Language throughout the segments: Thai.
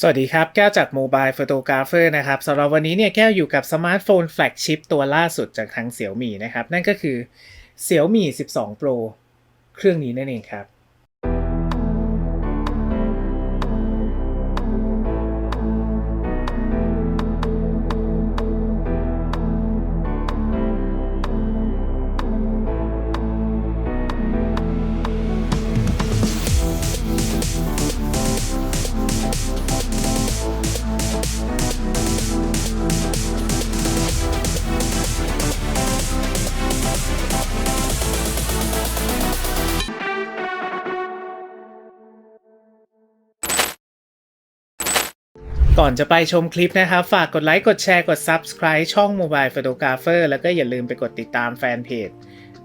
สวัสดีครับ แก้วจาก Mobile Photographer นะครับสำหรับวันนี้เนี่ยแก้วอยู่กับสมาร์ทโฟนแฟลกชิพตัวล่าสุดจากทางเซียวมี่นะครับ นั่นก็คือเสี่ยวมี่12 Pro เครื่องนี้นั่นเองครับ ก่อนจะไปชมคลิปนะครับ ฝากกดไลค์ กดแชร์ กด Subscribe ช่อง Mobile Photographer แล้วก็อย่าลืมไปกดติดตามแฟนเพจ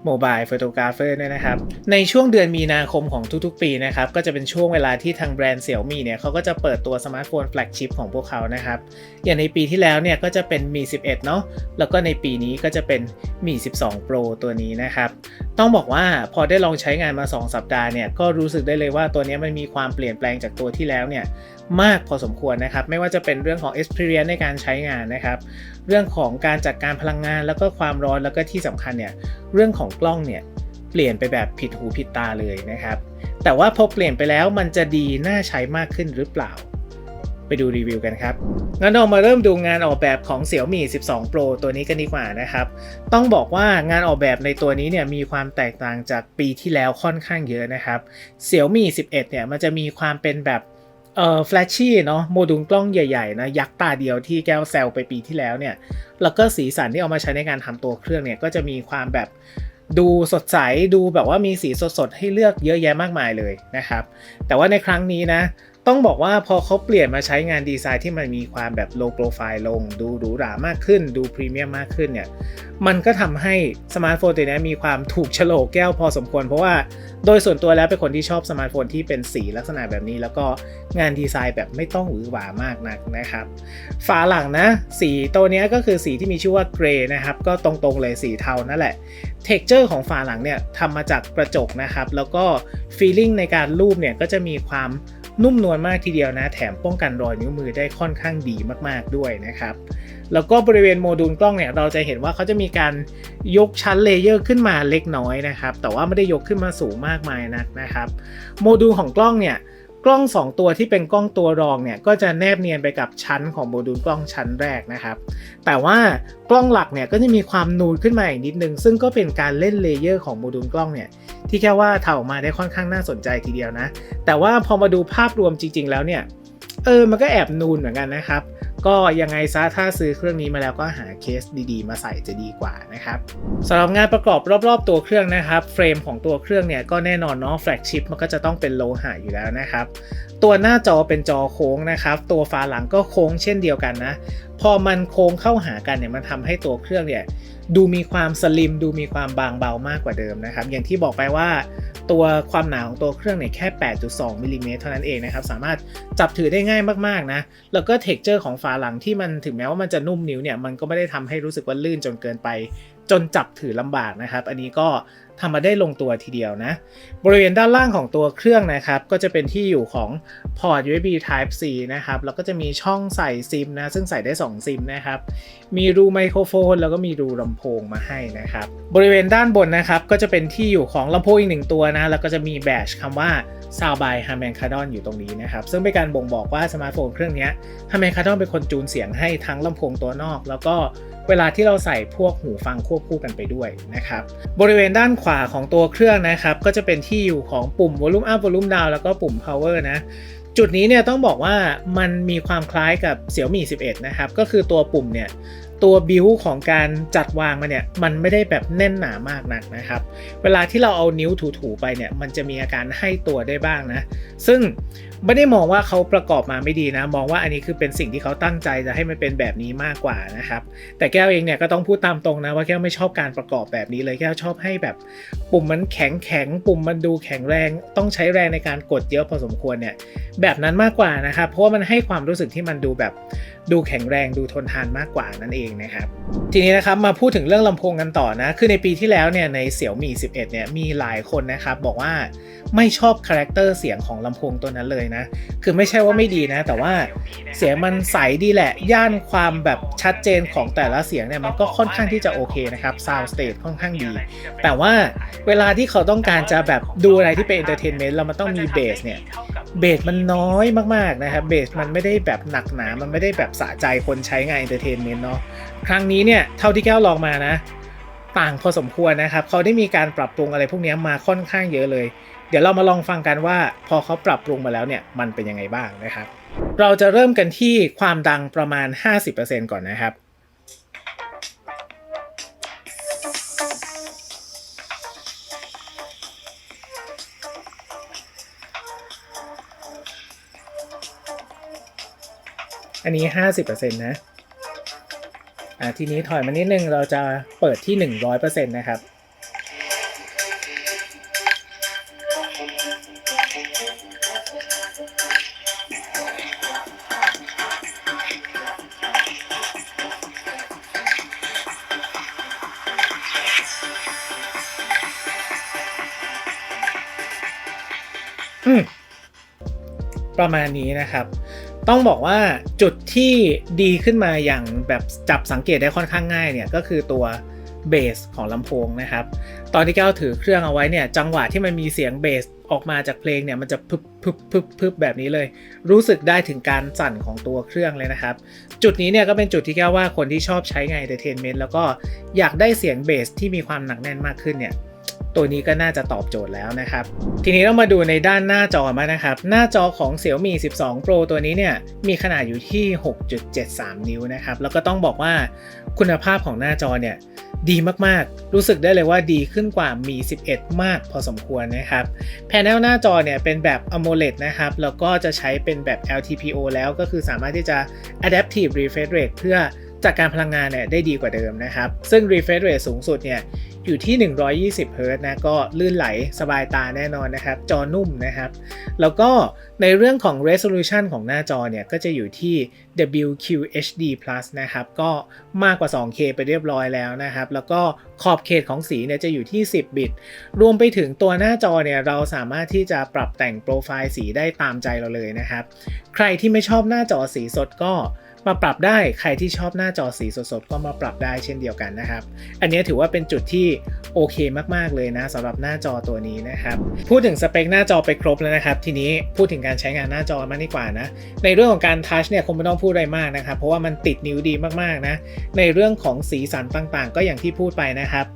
Mobile Photographer ด้วยนะครับ ในช่วงเดือนมีนาคมของทุกๆ ปีนะครับ ก็จะเป็นช่วงเวลาที่ทางแบรนด์ Xiaomi เนี่ยเขาก็จะเปิดตัวสมาร์ทโฟนแฟลกชิพของพวกเขานะครับ อย่างในปีที่แล้วเนี่ยก็จะเป็นมี 11 เนาะแล้วก็ในปีนี้ก็จะเป็นมี 12 Pro ตัวนี้นะครับ ต้องบอกว่าพอได้ลองใช้งานมา 2 สัปดาห์เนี่ยก็รู้สึกได้เลยว่าตัวนี้มันมีความเปลี่ยนแปลงจากตัวที่แล้วเนี่ย มากพอสมควรนะครับ ไม่ว่าจะเป็นเรื่องของ experience ในการใช้งานนะครับ เรื่องของการจัดการพลังงานแล้วก็ความร้อนแล้วก็ที่สำคัญเนี่ยเรื่องของกล้องเนี่ยเปลี่ยนไปแบบผิดหูผิดตาเลยนะครับ แต่ว่าพอเปลี่ยนไปแล้วมันจะดีน่าใช้มากขึ้นหรือเปล่า ไปดูรีวิวกันครับ งั้นเรามาเริ่มดูงานออกแบบของ Xiaomi 12 Pro ตัวนี้กันดีกว่านะครับ ต้องบอกว่างานออกแบบในตัวนี้เนี่ยมีความแตกต่างจากปีที่แล้วค่อนข้างเยอะนะครับ Xiaomi 11 เนี่ยมันจะมีความเป็นแบบ เอ่อแฟลชชี่เนาะโมดูลกล้องใหญ่ๆนะยักษ์ตาเดียวที่แก้วแซลไปปีที่แล้วเนี่ย แล้วก็สีสันที่เอามาใช้ในการทำตัวเครื่องเนี่ยก็จะมีความแบบดูสดใสดูแบบว่ามีสีสดๆ ให้เลือกเยอะแยะมากมายเลยนะครับ แต่ว่าในครั้งนี้นะ ต้องบอกว่าพอเขาเปลี่ยนมาใช้งานดีไซน์ที่มันมีความแบบ low profile ลง ดูหรูหรามากขึ้น ดูพรีเมียมมากขึ้นเนี่ยมันก็ทำให้สมาร์ทโฟนตัวนี้มีความถูกฉลกแก้วพอสมควร เพราะว่าโดยส่วนตัวแล้วเป็นคนที่ชอบสมาร์ทโฟนที่เป็นสีลักษณะแบบนี้ แล้วก็งานดีไซน์แบบไม่ต้องหวือหวามากนักนะครับฝาหลังนะ สีตัวนี้ก็คือสีที่มีชื่อว่าเกรย์นะครับก็ตรงๆเลยสีเทานั่นแหละเท็กเจอร์ของฝาหลังเนี่ยทำมาจากกระจกนะครับแล้วก็ฟีลลิ่งในการรูปเนี่ยก็จะมีความ นุ่มนวลมากทีเดียวนะ แถมป้องกันรอยนิ้วมือได้ค่อนข้างดีมากๆด้วยนะครับ แล้วก็บริเวณโมดูลกล้องเนี่ยเราจะเห็นว่าเขาจะมีการยกชั้นเลเยอร์ขึ้นมาเล็กน้อยนะครับ แต่ว่าไม่ได้ยกขึ้นมาสูงมากมายนักนะครับ โมดูลของกล้องเนี่ย ล้อง 2 ตัวที่เป็นกล้องตัวรองเนี่ยก็จะแนบเนียนไปกับชั้นของโมดูลกล้องชั้นแรกนะครับ แต่ว่ากล้องหลักเนี่ยก็จะมีความนูนขึ้นมาอีกนิดนึง ซึ่งก็เป็นการเล่นเลเยอร์ของโมดูลกล้องเนี่ยที่แค่ว่าถ่ายออกมาได้ค่อนข้างน่าสนใจทีเดียวนะ แต่ว่าพอมาดูภาพรวมจริง ๆ แล้วเนี่ยเออมันก็แอบนูนเหมือนกันนะครับ ก็ยังไงซะถ้าซื้อเครื่องนี้มาแล้วก็หาเคสดีๆ มาใส่จะดีกว่านะครับสำหรับงานประกอบรอบๆตัวเครื่องนะครับเฟรมของตัวเครื่องเนี่ยก็แน่นอนเนาะแฟลกชิพมันก็จะต้องเป็นโลหะอยู่แล้วนะครับตัวหน้าจอเป็นจอโค้งนะครับ ตัวฝาหลังก็โค้งเช่นเดียวกันนะ พอมันโค้งเข้าหากันเนี่ยมันทำให้ตัวเครื่องเนี่ยดูมีความสลิมดูมีความบางเบามากกว่าเดิมนะครับ อย่างที่บอกไปว่า ตัวความหนาของตัวเครื่องเนี่ยแค่ 8.2มิลลิเมตรเท่านั้นเองนะครับ สามารถจับถือได้ง่ายมากๆนะ แล้วก็เท็กเจอร์ของฝาหลังที่มันถึงแม้ว่ามันจะนุ่มนิ้วเนี่ย มันก็ไม่ได้ทำให้รู้สึกว่าลื่นจนเกินไป จนจับถือลำบากนะครับ อันนี้ก็ทำมาได้ลงตัวทีเดียวนะ บริเวณด้านล่างของตัวเครื่องนะครับ ก็จะเป็นที่อยู่ของพอร์ต USB Type C นะครับ แล้วก็จะมีช่องใส่ซิมนะ ซึ่งใส่ได้ 2 ซิมนะครับ มีรูไมโครโฟน แล้วก็มีรูลำโพงมาให้นะครับ บริเวณด้านบนนะครับ ก็จะเป็นที่อยู่ของลำโพงอีกหนึ่งตัวนะ แล้วก็จะมีแบชคำว่า Sound by Harman Kardon อยู่ตรงนี้นะครับ ซึ่งเป็นการบ่งบอกว่าสมาร์ทโฟนเครื่องนี้ Harman Kardon เป็นคนจูนเสียงให้ทั้งลำโพงตัวนอก แล้วก็เวลาที่เราใส่พวกหูฟังควบคู่กันไปด้วยนะครับ บริเวณด้านขวาของตัวเครื่องนะครับ ก็จะเป็นที่อยู่ของปุ่ม volume up volume down แล้วก็ปุ่ม power นะจุดนี้เนี่ยต้องบอกว่ามันมีความคล้ายกับ Xiaomi 11 นะครับ ก็คือตัวปุ่มเนี่ย ตัวบิวของการจัดวางมันเนี่ยมันไม่ได้แบบแน่นหนามากนักนะครับ เวลาที่เราเอานิ้วถูๆไปเนี่ยมันจะมีอาการให้ตัวได้บ้างนะ ซึ่ง ไม่ได้มองว่าเขาประกอบมาไม่ดีนะ มองว่าอันนี้คือเป็นสิ่งที่เขาตั้งใจจะให้มันเป็นแบบนี้มากกว่านะครับ แต่แก้วเองเนี่ยก็ต้องพูดตามตรงนะว่าแก้วไม่ชอบการประกอบแบบนี้เลยแก้วชอบให้แบบ ปุ่มมันแข็งแข็งปุ่มมันดูแข็งแรง ต้องใช้แรงในการกดเยอะพอสมควรเนี่ยแบบนั้นมากกว่านะครับเพราะว่ามันให้ความรู้สึกที่มันดูแบบดูแข็งแรงดูทนทานมากกว่านั่นเองนะครับทีนี้นะครับมาพูดถึงเรื่องลำโพงกันต่อนะคือในปีที่แล้วเนี่ยในเสี่ยวมี11เนี่ยมีหลายคนนะครับบอกว่าไม่ชอบคาแรคเตอร์เสียงของลำโพงตัวนั้นเลยนะ คือไม่ใช่ว่าไม่ดีนะ แต่ว่าเสียงมันใสดีแหละ ย่านความแบบชัดเจนของแต่ละเสียงเนี่ยมันก็ค่อนข้างที่จะโอเคนะครับ Sound State ค่อนข้างดี แต่ว่าเวลาที่เขาต้องการจะแบบดูอะไรที่เป็นเอนเตอร์เทนเมนต์แล้วมันต้องมีเบสเนี่ยเบสมันน้อยมากๆนะครับเบสมันไม่ได้แบบหนักหนา มันไม่ได้แบบสะใจคนใช้งานเอนเตอร์เทนเมนต์เนาะครั้งนี้เนี่ยเท่าที่แก้วลองมานะ ต่างพอสมควรนะครับ เขาได้มีการปรับปรุงอะไรพวกนี้มาค่อนข้างเยอะเลย เดี๋ยวเรามาลองฟังกันว่า พอเขาปรับปรุงมาแล้วเนี่ยมันเป็นยังไงบ้างนะครับ เราจะเริ่มกันที่ความดังประมาณ 50%ก่อนนะครับอันนี้ 50%นะ อ่าทีนี้ถอยมานิดนึงเราจะเปิดที่ 100%นะครับประมาณนี้นะครับ ต้องบอกว่าจุดที่ดีขึ้นมาอย่างแบบจับสังเกตได้ค่อนข้างง่ายเนี่ยก็คือตัวเบสของลำโพงนะครับ ตอนที่ก้าวถือเครื่องเอาไว้เนี่ยจังหวะที่มันมีเสียงเบสออกมาจากเพลงเนี่ยมันจะพึบพึบพึบพึบแบบนี้เลย รู้สึกได้ถึงการสั่นของตัวเครื่องเลยนะครับ จุดนี้เนี่ยก็เป็นจุดที่แก้วว่าคนที่ชอบใช้งานเอนเตอร์เทนเมนต์แล้วก็อยากได้เสียงเบสที่มีความหนักแน่นมากขึ้นเนี่ย ตัวนี้ก็น่าจะตอบโจทย์แล้วนะครับ ทีนี้เรามาดูในด้านหน้าจอมานะครับ หน้าจอของ Xiaomi 12 Pro ตัวนี้เนี่ยมีขนาดอยู่ที่ 6.73 นิ้วนะครับ แล้วก็ต้องบอกว่าคุณภาพของหน้าจอเนี่ยดีมากๆ รู้สึกได้เลยว่าดีขึ้นกว่ามี 11 มากพอสมควรนะครับ แผงหน้าจอเนี่ยเป็นแบบ AMOLED นะครับ แล้วก็จะใช้เป็นแบบ LTPO แล้วก็คือสามารถที่จะ Adaptive Refresh Rate เพื่อจัดการพลังงานเนี่ยได้ดีกว่าเดิมนะครับ ซึ่ง refresh rate สูงสุดเนี่ย อยู่ที่ 120 Hz นะก็ลื่นไหลสบายตาแน่นอนนะครับ จอนุ่มนะครับ แล้วก็ในเรื่องของ resolution ของหน้าจอเนี่ย ก็จะอยู่ที่ WQHD+ นะครับ ก็มากกว่า 2K ไปเรียบร้อยแล้วนะครับ แล้วก็ขอบเขตของสีเนี่ยจะอยู่ที่ 10 บิต รวมไปถึงตัวหน้าจอเนี่ย เราสามารถที่จะปรับแต่งโปรไฟล์สีได้ตามใจเราเลยนะครับ ใครที่ไม่ชอบหน้าจอสีสดก็ มาปรับได้ใครที่ชอบหน้าจอสีสดๆก็มาปรับได้เช่นเดียวกันนะครับ อันนี้ถือว่าเป็นจุดที่โอเคมากๆเลยนะสำหรับหน้าจอตัวนี้นะครับ พูดถึงสเปคหน้าจอไปครบแล้วนะครับ ทีนี้พูดถึงการใช้งานหน้าจอมากดีกว่านะ ในเรื่องของการทัชเนี่ยคงไม่ต้องพูดอะไรมากนะครับ เพราะว่ามันติดนิ้วดีมากๆนะ ในเรื่องของสีสันต่างๆ ก็อย่างที่พูดไปนะครับ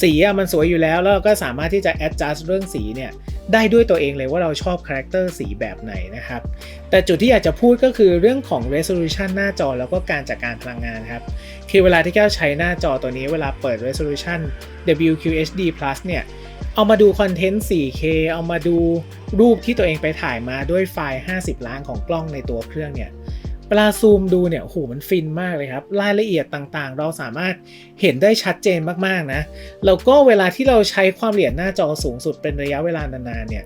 สีมันสวยอยู่แล้วแล้วเราก็สามารถที่จะ adjust เรื่องสีเนี่ยได้ด้วยตัวเองเลยว่าเราชอบคาแรคเตอร์สีแบบไหนนะครับ แต่จุดที่อยากจะพูดก็คือเรื่องของ resolution หน้าจอแล้วก็การจัดการพลังงานครับ คือเวลาที่แก้วใช้หน้าจอตัวนี้เวลาเปิด resolution WQHD+ เนี่ยเอามาดูคอนเทนต์ 4K เอามาดูรูปที่ตัวเองไปถ่ายมาด้วยไฟล์ 50 ล้านของกล้องในตัวเครื่องเนี่ย วลาซูมดูเนี่ยโอ้โหมันฟินมากเลยครับ รายละเอียดต่างๆ เราสามารถเห็นได้ชัดเจนมากๆนะ แล้วก็เวลาที่เราใช้ความละเอียดหน้าจอสูงสุดเป็นระยะเวลานานๆเนี่ย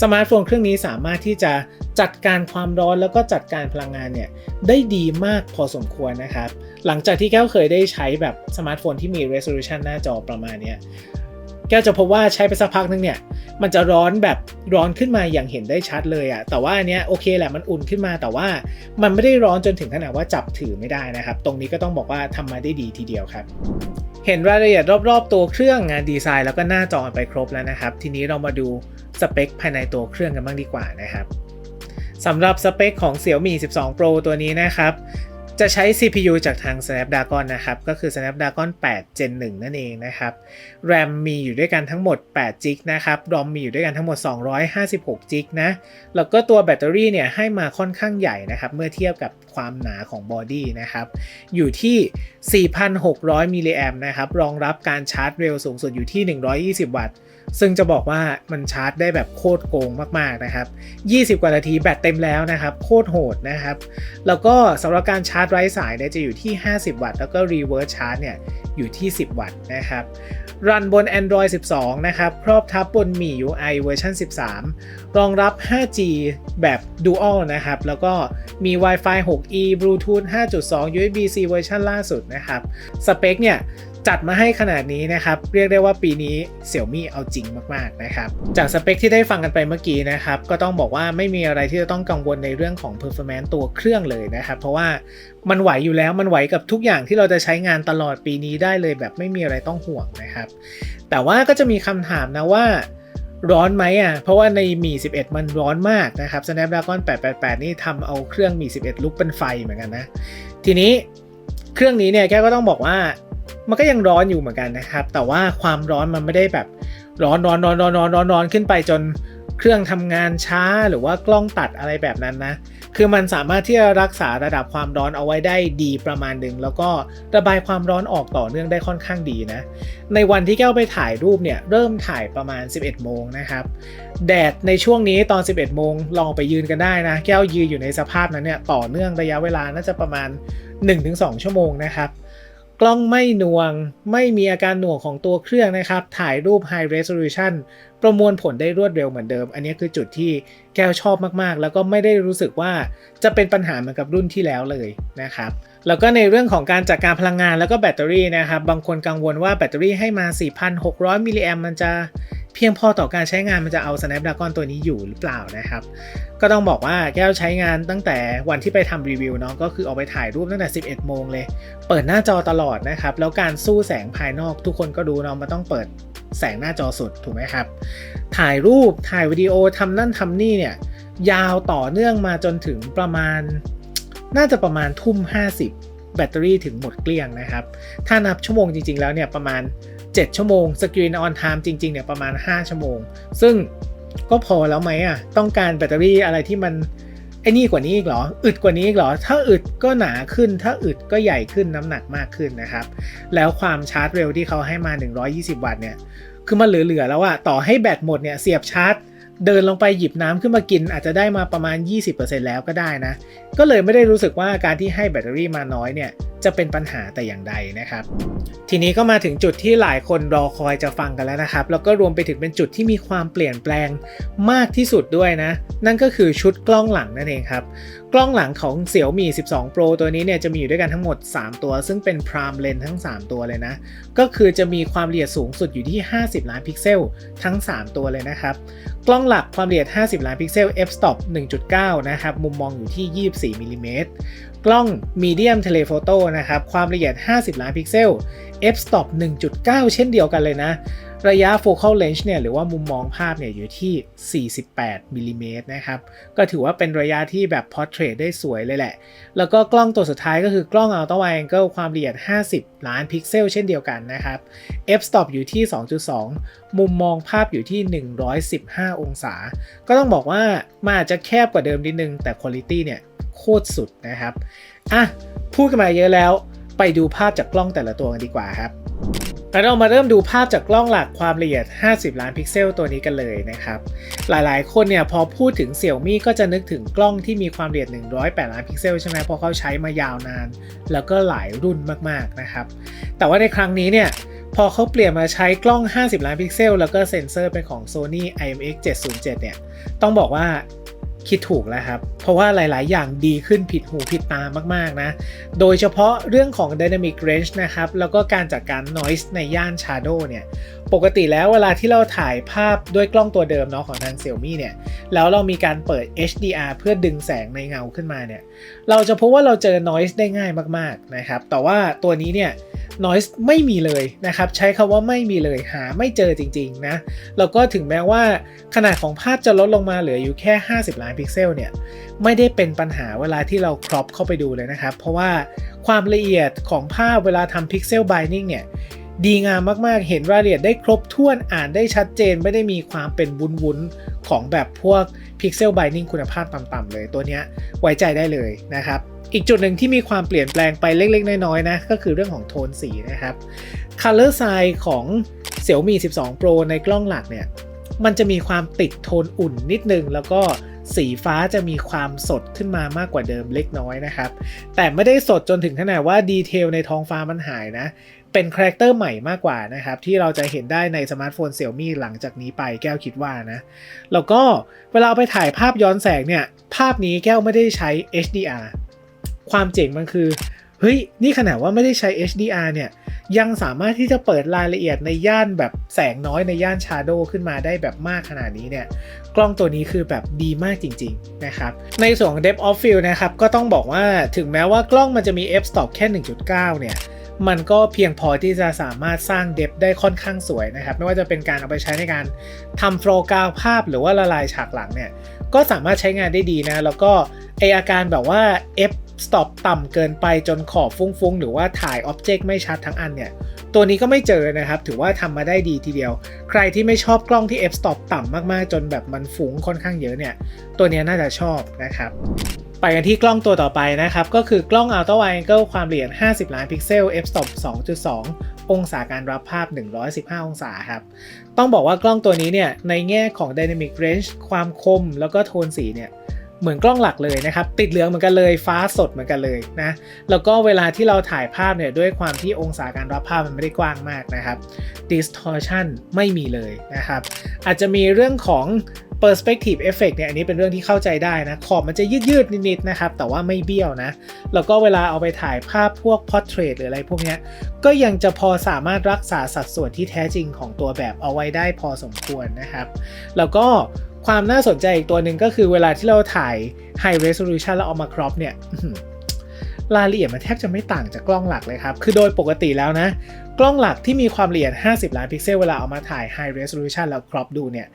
สมาร์ทโฟนเครื่องนี้สามารถที่จะจัดการความร้อนแล้วก็จัดการพลังงานเนี่ยได้ดีมากพอสมควรนะครับ หลังจากที่แก้วเคยได้ใช้แบบสมาร์ทโฟนที่มี resolution หน้าจอประมาณเนี้ย แก้วจะพบว่าใช้ไปสักพักนึงเนี่ย มันจะร้อนแบบร้อนขึ้นมาอย่างเห็นได้ชัดเลยอะแต่ว่าอันเนี้ยโอเคแหละมันอุ่นขึ้นมาแต่ว่ามันไม่ได้ร้อนจนถึงขนาดว่าจับถือไม่ได้นะครับ ตรงนี้ก็ต้องบอกว่าทำมาได้ดีทีเดียวครับ เห็นรายละเอียดรอบๆ ตัวเครื่องงานดีไซน์แล้วก็หน้าจอไปครบแล้วนะครับ ทีนี้เรามาดูสเปคภายในตัวเครื่องกันบ้างดีกว่านะครับสำหรับสเปคของ Xiaomi 12 Pro ตัวนี้นะครับ จะใช้ CPU จากทาง Snapdragon นะครับ ก็คือ Snapdragon 8 Gen 1 นั่นเองนะครับ RAM มีอยู่ด้วยกันทั้งหมด8 g b นะครับ ROM มีอยู่ด้วยกันทั้งหมด 256 g b นะ แล้วก็ตัวแบตเตอรี่เนี่ยให้มาค่อนข้างใหญ่นะครับ เมื่อเทียบกับความหนาของบอดี้นะครับ อยู่ที่ 4,600 มิลลิแอมนะครับ รองรับการชาร์จเร็วสูงสุดอยู่ที่ 120 วัตต์ ซึ่งจะบอกว่ามันชาร์จได้แบบโคตรโกงมากๆนะครับ 20 กว่านาทีแบตเต็มแล้วนะครับ โคตรโหดนะครับ แล้วก็สำหรับการชาร์จไร้สายเนี่ยจะอยู่ที่ 50 วัตต์ แล้วก็ reverse charge เนี่ยอยู่ที่ 10 วัตต์นะครับรันบน Android 12 นะครับ ครอบทับบนมี UI เวอร์ชัน13 รองรับ 5G แบบ Dual นะครับ แล้วก็มี Wi-Fi 6E Bluetooth 5.2 USB-C เวอร์ชันล่าสุดนะครับ สเปคเนี่ย จัดมาให้ขนาดนี้นะครับ เรียกได้ว่าปีนี้ Xiaomi เอาจริงมากๆนะครับ จากสเปคที่ได้ฟังกันไปเมื่อกี้นะครับ ก็ต้องบอกว่าไม่มีอะไรที่จะต้องกังวลในเรื่องของ performance ตัวเครื่องเลยนะครับ เพราะว่ามันไหวอยู่แล้วมันไหวกับทุกอย่างที่เราจะใช้งานตลอดปีนี้ได้เลยแบบไม่มีอะไรต้องห่วงนะครับ แต่ว่าก็จะมีคำถามนะว่าร้อนไหมอะ เพราะว่าในมี 11 มันร้อนมากนะครับ Snapdragon 888 นี่ทำเอาเครื่องมี 11 ลุกเป็นไฟเหมือนกันนะ ทีนี้เครื่องนี้เนี่ยแกก็ต้องบอกว่า มันก็ยังร้อนอยู่เหมือนกันนะครับ แต่ว่าความร้อนมันไม่ได้แบบร้อนร้อนร้อนร้อนร้อนร้อนร้อนขึ้นไปจนเครื่องทำงานช้าหรือว่ากล้องตัดอะไรแบบนั้นนะ คือมันสามารถที่จะรักษาระดับความร้อนเอาไว้ได้ดีประมาณหนึ่งแล้วก็ระบายความร้อนออกต่อเนื่องได้ค่อนข้างดีนะ ในวันที่แก้วไปถ่ายรูปเนี่ยเริ่มถ่ายประมาณ 11 โมงนะครับ แดดในช่วงนี้ตอน 11 โมงลองไปยืนกันได้นะ แก้วยืนอยู่ในสภาพนั้นเนี่ยต่อเนื่องระยะเวลาน่าจะประมาณ 1-2 ชั่วโมงนะครับ ล้องไม่หน่วง ไม่มีอาการหน่วงของตัวเครื่องนะครับ ถ่ายรูป High Resolution ประมวลผลได้รวดเร็วเหมือนเดิม อันนี้คือจุดที่แก้วชอบมากๆ แล้วก็ไม่ได้รู้สึกว่าจะเป็นปัญหาเหมือนกับรุ่นที่แล้วเลยนะครับแล้วก็ในเรื่องของการจัดการพลังงานแล้วก็แบตเตอรี่นะครับ บางคนกังวลว่าแบตเตอรี่ให้มา 4,600 มิลลิแอมมันจะ เพียงพอต่อการใช้งานมันจะเอา Snapdragon ตัวนี้อยู่หรือเปล่านะครับ ก็ต้องบอกว่าแก้วใช้งานตั้งแต่วันที่ไปทำรีวิวเนาะก็คือเอาไปถ่ายรูปตั้งแต่ 11 โมงเลย เปิดหน้าจอตลอดนะครับ แล้วการสู้แสงภายนอกทุกคนก็ดูเนาะมันต้องเปิดแสงหน้าจอสุดถูกไหมครับ ถ่ายรูปถ่ายวิดีโอทำนั่นทำนี่เนี่ยยาวต่อเนื่องมาจนถึงประมาณ น่าจะประมาณทุ่ม 50 แบตเตอรี่ถึงหมดเกลี้ยงนะครับ ถ้านับชั่วโมงจริง ๆ แล้วเนี่ยประมาณ 7 ชั่วโมงสกรีนออนไทม์จริงๆเนี่ยประมาณ 5 ชั่วโมง ซึ่งก็พอแล้วไหมอะต้องการแบตเตอรี่อะไรที่มันไอ้นี่กว่านี้อีกเหรอ อึดกว่านี้อีกเหรอ ถ้าอึดก็หนาขึ้น ถ้าอึดก็ใหญ่ขึ้นน้ำหนักมากขึ้นนะครับ แล้วความชาร์จเร็วที่เขาให้มา 120 วัตต์เนี่ย คือมันเหลือๆแล้วอะต่อให้แบตหมดเนี่ย เสียบชาร์จ เดินลงไปหยิบน้ำขึ้นมากิน อาจจะได้มาประมาณ 20%แล้วก็ได้นะ ก็เลยไม่ได้รู้สึกว่าการที่ให้แบตเตอรี่มาน้อยเนี่ยจะเป็นปัญหาแต่อย่างใดนะครับ ทีนี้ก็มาถึงจุดที่หลายคนรอคอยจะฟังกันแล้วนะครับ แล้วก็รวมไปถึงเป็นจุดที่มีความเปลี่ยนแปลงมากที่สุดด้วยนะ นั่นก็คือชุดกล้องหลังนั่นเองครับ กล้องหลังของ Xiaomi 12 Pro ตัวนี้เนี่ยจะมีอยู่ด้วยกันทั้งหมด 3 ตัว ซึ่งเป็น prime lens ทั้ง 3 ตัวเลยนะ ก็คือจะมีความละเอียดสูงสุดอยู่ที่ 50 ล้านพิกเซลทั้ง 3 ตัวเลยนะครับ กล้ององหลักความละเอียด 50 ล้านพิกเซล f-stop 1.9 นะครับ มุมมองอยู่ที่ 24มิลลิเมตรกล้อง medium telephoto นะครับ ความละเอียด 50 ล้านพิกเซล f-stop 1.9 เช่นเดียวกันเลยนะ ระยะ focal length เนี่ยหรือว่ามุมมองภาพเนี่ยอยู่ที่ 48มิลลิเมตรนะครับ ก็ถือว่าเป็นระยะที่แบบ portrait ได้สวยเลยแหละ แล้วก็กล้องตัวสุดท้ายก็คือกล้อง ultra wide angle ความละเอียด 50 ล้านพิกเซลเช่นเดียวกันนะครับ f-stop อยู่ที่ 2.2 มุมมองภาพอยู่ที่ 115 องศา ก็ต้องบอกว่ามันอาจจะแคบกว่าเดิมนิดนึง แต่ quality เนี่ยโคตรสุดนะครับ อะ พูดกันมาเยอะแล้ว ไปดูภาพจากกล้องแต่ละตัวกันดีกว่าครับ แล้วเรามาเริ่มดูภาพจากกล้องหลักความละเอียด 50 ล้านพิกเซลตัวนี้กันเลยนะครับ หลายๆ คนเนี่ยพอพูดถึง Xiaomi ก็จะนึกถึงกล้องที่มีความละเอียด 108 ล้านพิกเซลใช่ไหมเพราะเขาใช้มายาวนาน แล้วก็หลายรุ่นมากๆนะครับ แต่ว่าในครั้งนี้เนี่ยพอเขาเปลี่ยนมาใช้กล้อง 50 ล้านพิกเซล แล้วก็เซ็นเซอร์เป็นของ Sony IMX 707 เนี่ย ต้องบอกว่า คิดถูกแล้วครับ เพราะว่าหลาย ๆ อย่างดีขึ้นผิดหูผิดตามาก ๆ นะ โดยเฉพาะเรื่องของ Dynamic Range นะครับ แล้วก็การจัดการ Noise ในย่าน Shadow เนี่ย ปกติแล้วเวลาที่เราถ่ายภาพด้วยกล้องตัวเดิมเนาะของทาง Xiaomi เนี่ย แล้วเรามีการเปิด HDR เพื่อดึงแสงในเงาขึ้นมาเนี่ย เราจะพบว่าเราเจอ Noise ได้ง่ายมาก ๆ นะครับ แต่ว่าตัวนี้เนี่ย noise ไม่มีเลยนะครับ ใช้คำว่าไม่มีเลยหาไม่เจอจริงๆนะแล้วก็ถึงแม้ว่าขนาดของภาพจะลดลงมาเหลืออยู่แค่ 50 ล้านพิกเซลเนี่ยไม่ได้เป็นปัญหาเวลาที่เราครอปเข้าไปดูเลยนะครับ เพราะว่าความละเอียดของภาพเวลาทำพิกเซลไบนิ่งเนี่ยดีงามมากๆ เห็นรายละเอียดได้ครบถ้วนอ่านได้ชัดเจนไม่ได้มีความเป็นวุ้นๆ ของแบบพวกพิกเซลไบนิ่งคุณภาพต่ำๆเลยตัวเนี้ยไว้ใจได้เลยนะครับ อีกจุดหนึ่งที่มีความเปลี่ยนแปลงไปเล็กๆ น้อยๆนะก็คือเรื่องของโทนสีนะครับ Color Sign ของ Xiaomi 12 Pro ในกล้องหลักเนี่ยมันจะมีความติดโทนอุ่นนิดนึง แล้วก็สีฟ้าจะมีความสดขึ้นมามากกว่าเดิมเล็กน้อยนะครับ แต่ไม่ได้สดจนถึงขนาดว่าดีเทลในท้องฟ้ามันหายนะ เป็นคาแรคเตอร์ใหม่มากกว่านะครับ ที่เราจะเห็นได้ในสมาร์ทโฟน Xiaomi หลังจากนี้ไปแก้วคิดว่านะ แล้วก็เวลาเอาไปถ่ายภาพย้อนแสงเนี่ย ภาพนี้แก้วไม่ได้ใช้ HDR ความเจ๋งมันคือ เฮ้ย นี่ขนาดว่าไม่ได้ใช้ HDR เนี่ย ยังสามารถที่จะเปิดรายละเอียดในย่านแบบแสงน้อยในย่านชาโดว์ขึ้นมาได้แบบมากขนาดนี้เนี่ย กล้องตัวนี้คือแบบดีมากจริง ๆ นะครับ ในส่วน depth of field นะครับ ก็ต้องบอกว่าถึงแม้ว่ากล้องมันจะมี f stop แค่ 1.9 เนี่ยมันก็เพียงพอที่จะสามารถสร้าง depth ได้ค่อนข้างสวยนะครับ ไม่ว่าจะเป็นการเอาไปใช้ในการทำโฟล์กราวภาพหรือว่าละลายฉากหลังเนี่ย ก็สามารถใช้งานได้ดีนะ แล้วก็ไออาการแบบว่า f stop ต่ำเกินไปจนขอบฟุ้งๆ หรือว่าถ่ายออบเจกต์ไม่ชัดทั้งอันเนี่ย ตัวนี้ก็ไม่เจอนะครับ ถือว่าทำมาได้ดีทีเดียว ใครที่ไม่ชอบกล้องที่ f stop ต่ำมากๆ จนแบบมันฟุ้งค่อนข้างเยอะเนี่ย ตัวนี้น่าจะชอบนะครับ ไปกันที่กล้องตัวต่อไปนะครับ ก็คือกล้อง Ultra Wide Angle ความละเอียด 50 ล้านพิกเซล f stop 2.2 องศาการรับภาพ 115 องศาครับ ต้องบอกว่ากล้องตัวนี้เนี่ย ในแง่ของ Dynamic Range ความคมแล้วก็โทนสีเนี่ยเหมือนกล้องหลักเลยนะครับ ติดเหลืองเหมือนกันเลยฟ้าสดเหมือนกันเลยนะ แล้วก็เวลาที่เราถ่ายภาพเนี่ย ด้วยความที่องศาการรับภาพมันไม่ได้กว้างมากนะครับ distortion ไม่มีเลยนะครับ อาจจะมีเรื่องของ perspective effect เนี่ยอันนี้เป็นเรื่องที่เข้าใจได้นะ ขอบมันจะยืดๆนิดๆนะครับ แต่ว่าไม่เบี้ยวนะ แล้วก็เวลาเอาไปถ่ายภาพพวก portrait หรืออะไรพวกนี้ก็ยังจะพอสามารถรักษาสัดส่วนที่แท้จริงของตัวแบบเอาไว้ได้พอสมควรนะครับ แล้วก็ความน่าสนใจอีกตัวหนึ่งก็คือเวลาที่เราถ่าย high resolution แล้วเอามา crop เนี่ย รายละเอียดมันแทบจะไม่ต่างจากกล้องหลักเลยครับ คือโดยปกติแล้วนะ กล้องหลักที่มีความละเอียด 50 ล้านพิกเซลเวลาเอามาถ่าย high resolution แล้วครอปดูเนี่ย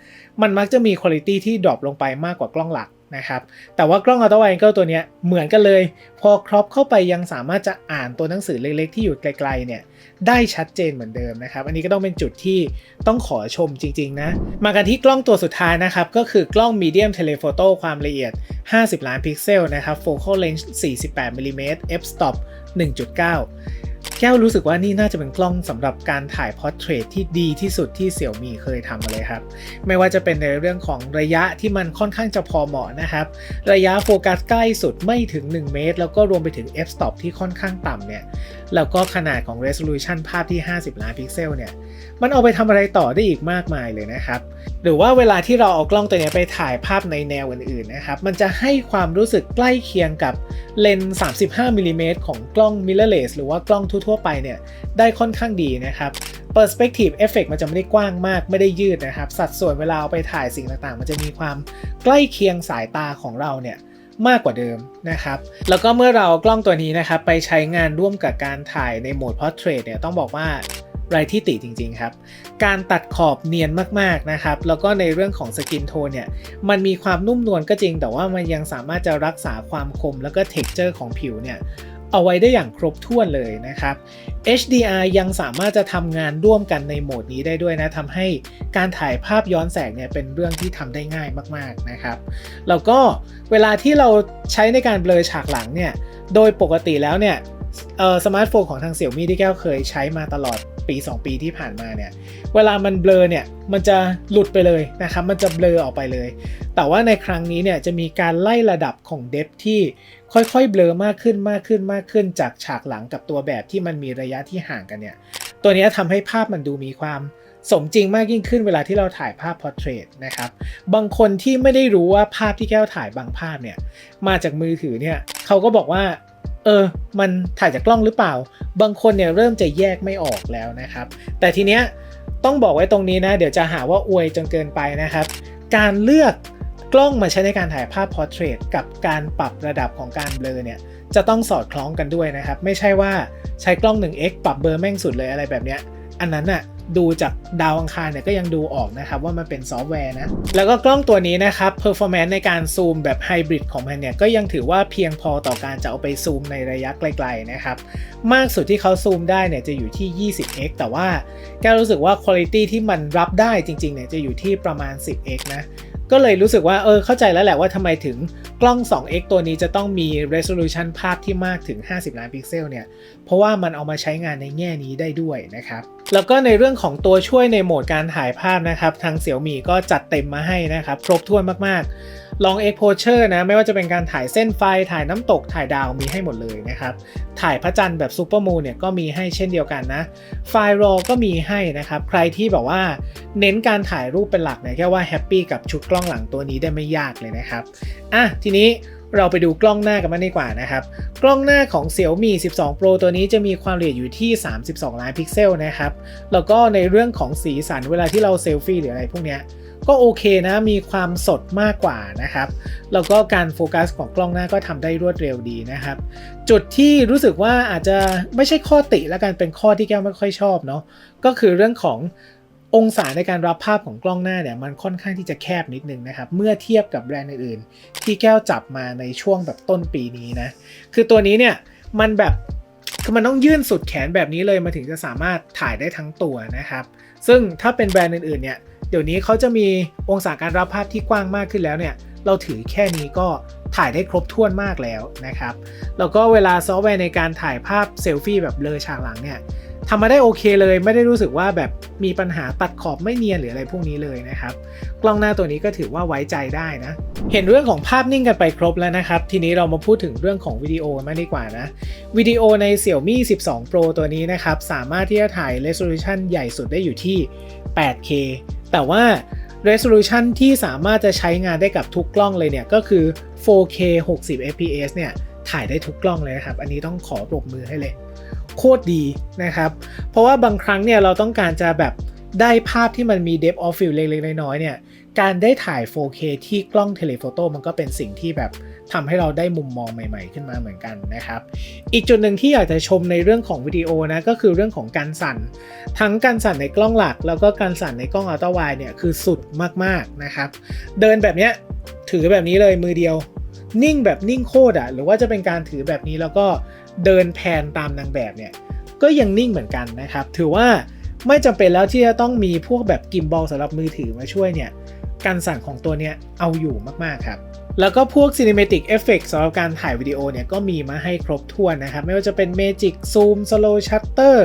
มันมักจะมีคุณภาพที่ดรอปลงไปมากกว่ากล้องหลักนะครับ แต่ว่ากล้อง Ultra Wide Angle ตัวนี้เหมือนกันเลย พอครอปเข้าไปยังสามารถจะอ่านตัวหนังสือเล็กๆที่อยู่ไกลๆเนี่ย ได้ชัดเจนเหมือนเดิมนะครับ อันนี้ก็ต้องเป็นจุดที่ต้องขอชมจริง ๆ นะ มากันที่กล้องตัวสุดท้ายนะครับ ก็คือกล้อง Medium Telephoto ความละเอียด 50 ล้านพิกเซลนะครับ Focal Length 48มิลลิเมตร f stop 1.9แก้วรู้สึกว่านี่น่าจะเป็นกล้องสำหรับการถ่ายพอร์เทรตที่ดีที่สุดที่เสี่ยวมีเคยทำมาเลยครับ ไม่ว่าจะเป็นในเรื่องของระยะที่มันค่อนข้างจะพอเหมาะนะครับ ระยะโฟกัสใกล้สุดไม่ถึง 1 เมตร แล้วก็รวมไปถึง f stop ที่ค่อนข้างต่ำเนี่ย แล้วก็ขนาดของ resolution ภาพที่ 50 ล้านพิกเซลเนี่ย มันเอาไปทำอะไรต่อได้อีกมากมายเลยนะครับ หรือว่าเวลาที่เราเอากล้องตัวนี้ไปถ่ายภาพในแนวอื่นๆนะครับ มันจะให้ความรู้สึกใกล้เคียงกับเลนส์35มิลลิเมตรของกล้อง mirrorless หรือว่ากล้องทั่วๆไปเนี่ย ได้ค่อนข้างดีนะครับ perspective effect มันจะไม่ได้กว้างมาก ไม่ได้ยืดนะครับ สัดส่วนเวลาเอาไปถ่ายสิ่งต่างๆ มันจะมีความใกล้เคียงสายตาของเราเนี่ย มากกว่าเดิมนะครับ แล้วก็เมื่อเรากล้องตัวนี้นะครับไปใช้งานร่วมกับการถ่ายในโหมด portrait เนี่ยต้องบอกว่าไรที่ติจริง ๆ ครับ การตัดขอบเนียนมากๆนะครับ แล้วก็ในเรื่องของสกินโทนเนี่ย มันมีความนุ่มนวลก็จริง แต่ว่ามันยังสามารถจะรักษาความคมแล้วก็เท็กเจอร์ของผิวเนี่ย เอาไว้ได้อย่างครบถ้วนเลยนะครับ HDR ยังสามารถจะทำงานร่วมกันในโหมดนี้ได้ด้วยนะทำให้การถ่ายภาพย้อนแสงเนี่ยเป็นเรื่องที่ทำได้ง่ายมากๆนะครับ แล้วก็เวลาที่เราใช้ในการเบลอฉากหลังเนี่ย โดยปกติแล้วเนี่ยสมาร์ทโฟนของทางเสี่ยมี่ที่แก้วเคยใช้มาตลอดปี 2 ปีที่ผ่านมาเนี่ยเวลามันเบลอเนี่ยมันจะหลุดไปเลยนะครับมันจะเบลอออกไปเลย แต่ว่าในครั้งนี้เนี่ยจะมีการไล่ระดับของเดฟที่ ค่อยๆ เบลอมากขึ้นมากขึ้นมากขึ้น จากฉากหลังกับตัวแบบที่มันมีระยะที่ห่างกันเนี่ย ตัวนี้ทำให้ภาพมันดูมีความสมจริงมากยิ่งขึ้นเวลาที่เราถ่ายภาพพอร์เทรตนะครับ บางคนที่ไม่ได้รู้ว่าภาพที่แก้วถ่ายบางภาพเนี่ย มาจากมือถือเนี่ยเขาก็บอกว่า เออ มันถ่ายจากกล้องหรือเปล่า บางคนเนี่ยเริ่มจะแยกไม่ออกแล้วนะครับ แต่ทีเนี้ยต้องบอกไว้ตรงนี้นะ เดี๋ยวจะหาว่าอวยจนเกินไปนะครับ การเลือก กล้องมาใช้ในการถ่ายภาพพอร์เทรตกับการปรับระดับของการเบลอเนี่ยจะต้องสอดคล้องกันด้วยนะครับ ไม่ใช่ว่าใช้กล้อง 1x ปรับเบอร์แม่งสุดเลยอะไรแบบเนี้ยอันนั้นน่ะดูจากดาวอังคารเนี่ยก็ยังดูออกนะครับว่ามันเป็นซอฟต์แวร์นะ แล้วก็กล้องตัวนี้นะครับ performance ในการซูมแบบไฮบริดของมันเนี่ยก็ยังถือว่าเพียงพอต่อการจะเอาไปซูมในระยะไกลๆนะครับ มากสุดที่เขาซูมได้เนี่ยจะอยู่ที่ 20x แต่ว่าแกรู้สึกว่าคุณภาพที่มันรับได้จริงๆเนี่ยจะอยู่ที่ประมาณ 10x นะ ก็เลยรู้สึกว่าเออเข้าใจแล้วแหละว่าทำไมถึงกล้อง 2x ตัวนี้จะต้องมี resolution ภาพที่มากถึง 50 ล้านพิกเซลเนี่ย เพราะว่ามันเอามาใช้งานในแง่นี้ได้ด้วยนะครับ แล้วก็ในเรื่องของตัวช่วยในโหมดการถ่ายภาพนะครับ ทางเสี่ยวมีก็จัดเต็มมาให้นะครับ ครบถ้วนมากๆ ลอง exposure นะ ไม่ว่าจะเป็นการถ่ายเส้นไฟ ถ่ายน้ำตก ถ่ายดาวมีให้หมดเลยนะครับ ถ่ายพระจันทร์แบบซูเปอร์มูนเนี่ยก็มีให้เช่นเดียวกันนะ ไฟล์รอก็มีให้นะครับ ใครที่แบบว่าเน้นการถ่ายรูปเป็นหลักเนี่ยแค่ว่าแฮปปี้กับชุดกล้องหลังตัวนี้ได้ไม่ยากเลยนะครับ อะทีนี้เราไปดูกล้องหน้ากันมางดีกว่านะครับ กล้องหน้าของ Xiaomi 12 Pro ตัวนี้จะมีความละเอียดอยู่ที่ 32 ล้านพิกเซลนะครับ แล้วก็ในเรื่องของสีสันเวลาที่เราเซลฟี่หรืออะไรพวกเนี้ย ก็โอเคนะมีความสดมากกว่านะครับ แล้วก็การโฟกัสของกล้องหน้าก็ทำได้รวดเร็วดีนะครับ จุดที่รู้สึกว่าอาจจะไม่ใช่ข้อติและกันเป็นข้อที่แก้วไม่ค่อยชอบเนาะก็คือเรื่องขององศาในการรับภาพของกล้องหน้าเนี่ยมันค่อนข้างที่จะแคบนิดนึงนะครับ เมื่อเทียบกับแบรนด์อื่นๆ ที่แก้วจับมาในช่วงแบบต้นปีนี้นะ คือตัวนี้เนี่ยมันแบบคือมันต้องยื่นสุดแขนแบบนี้เลยมาถึงจะสามารถถ่ายได้ทั้งตัวนะครับ ซึ่งถ้าเป็นแบรนด์อื่นๆเนี่ย เดี๋ยวนี้เขาจะมีองศาการรับภาพที่กว้างมากขึ้นแล้วเนี่ย เราถือแค่นี้ก็ถ่ายได้ครบถ้วนมากแล้วนะครับ แล้วก็เวลาซอฟต์แวร์ในการถ่ายภาพเซลฟี่แบบเลอฉากหลังเนี่ยทำมาได้โอเคเลย ไม่ได้รู้สึกว่าแบบมีปัญหาตัดขอบไม่เนียนหรืออะไรพวกนี้เลยนะครับ กล้องหน้าตัวนี้ก็ถือว่าไว้ใจได้นะ เห็นเรื่องของภาพนิ่งกันไปครบแล้วนะครับ ทีนี้เรามาพูดถึงเรื่องของวิดีโอมากดีกว่านะ วิดีโอใน Xiaomi 12 Pro ตัวนี้นะครับ สามารถที่จะถ่าย resolution ใหญ่สุดได้อยู่ที่ 8K แต่ว่า resolution ที่สามารถจะใช้งานได้กับทุกกล้องเลยเนี่ย ก็คือ 4K 60 fps เนี่ย ถ่ายได้ทุกกล้องเลยนะครับ อันนี้ต้องขอปรบมือให้เลย โคตรดีนะครับ เพราะว่าบางครั้งเนี่ยเราต้องการจะแบบได้ภาพที่มันมี depth of field เล็กๆ น้อยๆ เนี่ย การได้ถ่าย 4K ที่กล้องเทเลโฟโต้มันก็เป็นสิ่งที่แบบ ทำให้เราได้มุมมองใหม่ ๆ ขึ้นมาเหมือนกันนะครับ อีกจุดหนึ่งที่อยากจะชมในเรื่องของวิดีโอนะก็คือเรื่องของการสั่น ทั้งการสั่นในกล้องหลัก แล้วก็การสั่นในกล้องอัลตร้าไวเนี่ยคือสุดมากๆนะครับ เดินแบบเนี้ยถือแบบนี้เลยมือเดียว นิ่งแบบนิ่งโคตรอะหรือว่าจะเป็นการถือแบบนี้แล้วก็เดินแพนตามนางแบบเนี่ยก็ยังนิ่งเหมือนกันนะครับ ถือว่าไม่จำเป็นแล้วที่จะต้องมีพวกแบบกิมบอลสำหรับมือถือมาช่วยเนี่ยการสั่นของตัวเนี้ยเอาอยู่มากๆครับ แล้วก็พวก Cinematic Effect สำหรับการถ่ายวิดีโอเนี่ยก็มีมาให้ครบถ้วนนะครับ ไม่ว่าจะเป็น Magic Zoom Slow Shutter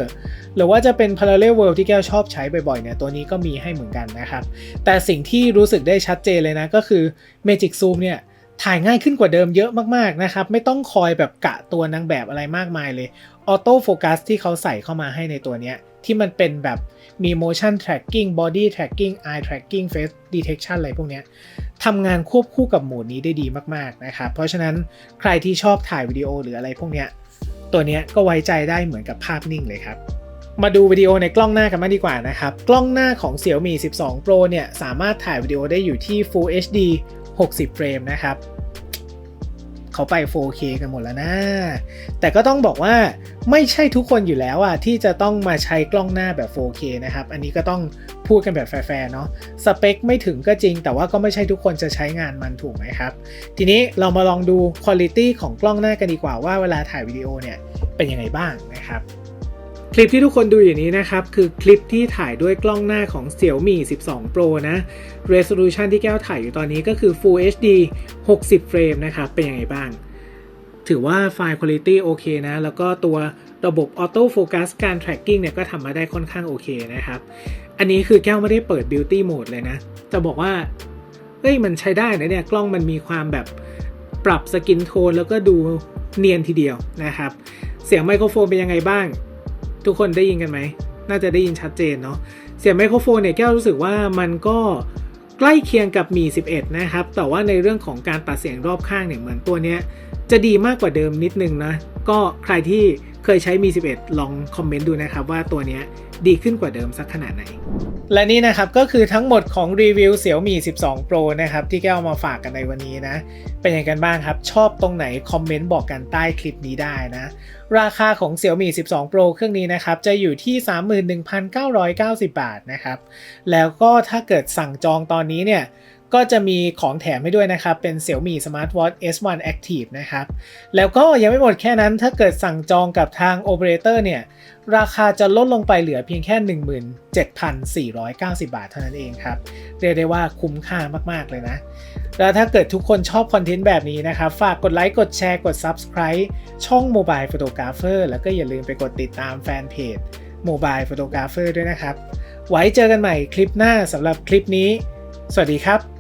หรือว่าจะเป็น Parallel World ที่แก้วชอบใช้บ่อยๆเนี่ยตัวนี้ก็มีให้เหมือนกันนะครับ แต่สิ่งที่รู้สึกได้ชัดเจนเลยนะก็คือ Magic Zoom เนี่ยถ่ายง่ายขึ้นกว่าเดิมเยอะมากๆนะครับ ไม่ต้องคอยแบบกะตัวนางแบบอะไรมากมายเลยออโต้โฟกัสที่เขาใส่เข้ามาให้ในตัวเนี้ยที่มันเป็นแบบ มี motion tracking body tracking eye tracking face detection อะไรพวกนี้ทำงานควบคู่กับโหมดนี้ได้ดีมากๆนะครับ เพราะฉะนั้นใครที่ชอบถ่ายวิดีโอหรืออะไรพวกนี้ตัวนี้ก็ไว้ใจได้เหมือนกับภาพนิ่งเลยครับมาดูวิดีโอในกล้องหน้ากันมากดีกว่านะครับ กล้องหน้าของ Xiaomi 12 Pro เนี่ย สามารถถ่ายวิดีโอได้อยู่ที่ Full HD 60 เฟรมนะครับ เขาไป 4K กันหมดแล้วนะ แต่ก็ต้องบอกว่าไม่ใช่ทุกคนอยู่แล้วอะที่จะต้องมาใช้กล้องหน้าแบบ 4K นะครับ อันนี้ก็ต้องพูดกันแบบแฟร์ๆเนาะ สเปคไม่ถึงก็จริง แต่ว่าก็ไม่ใช่ทุกคนจะใช้งานมันถูกไหมครับ ทีนี้เรามาลองดูคุณภาพของกล้องหน้ากันดีกว่าว่าเวลาถ่ายวิดีโอเนี่ยเป็นยังไงบ้างนะครับ คลิปที่ทุกคนดูอยู่นี้นะครับ คือคลิปที่ถ่ายด้วยกล้องหน้าของ Xiaomi 12 Pro นะ Resolution ที่แก้วถ่ายอยู่ตอนนี้ก็คือ Full HD 60 เฟรมนะครับ เป็นยังไงบ้าง ถือว่าไฟล์คุณภาพโอเคนะ แล้วก็ตัวระบบ Auto Focus การ tracking เนี่ยก็ทำมาได้ค่อนข้างโอเคนะครับ อันนี้คือแก้วไม่ได้เปิด Beauty Mode เลยนะ จะบอกว่าเอ้ยมันใช้ได้นะเนี่ย กล้องมันมีความแบบปรับสกินโทนแล้วก็ดูเนียนทีเดียวนะครับ เสียงไมโครโฟนเป็นยังไงบ้าง ทุกคนได้ยินกันไหม น่าจะได้ยินชัดเจนเนาะ เสียงไมโครโฟนเนี่ยแก้วรู้สึกว่ามันก็ใกล้เคียงกับมี11 นะครับ แต่ว่าในเรื่องของการตัดเสียงรอบข้างเนี่ยเหมือนตัวเนี้ยจะดีมากกว่าเดิมนิดนึงนะ ก็ใครที่เคยใช้มี11 ลองคอมเมนต์ดูนะครับว่าตัวเนี้ย ดีขึ้นกว่าเดิมสักขนาดไหน และนี่นะครับก็คือทั้งหมดของรีวิว Xiaomi 12 Pro นะครับที่แก้วมาฝากกันในวันนี้นะ เป็นยังไงกันบ้างครับ ชอบตรงไหน คอมเมนต์บอกกันใต้คลิปนี้ได้นะ ราคาของ Xiaomi 12 Pro เครื่องนี้นะครับ จะอยู่ที่ 31,990 บาทนะครับ แล้วก็ถ้าเกิดสั่งจองตอนนี้เนี่ย ก็จะมีของแถมให้ด้วยนะครับ เป็น Xiaomi Smartwatch S1 Active นะครับ แล้วก็ยังไม่หมดแค่นั้นถ้าเกิดสั่งจองกับทาง Operator เนี่ย ราคาจะลดลงไปเหลือเพียงแค่ 17,490 บาทเท่านั้นเองครับ เรียกได้ว่าคุ้มค่ามากๆเลยนะ แล้วถ้าเกิดทุกคนชอบคอนเทนต์แบบนี้นะครับ ฝากกดไลค์ กดแชร์ กด Subscribe ช่อง Mobile Photographer แล้วก็อย่าลืมไปกดติดตามแฟนเพจ Mobile Photographer ด้วยนะครับ ไว้เจอกันใหม่คลิปหน้าสำหรับคลิปนี้ สวัสดีครับ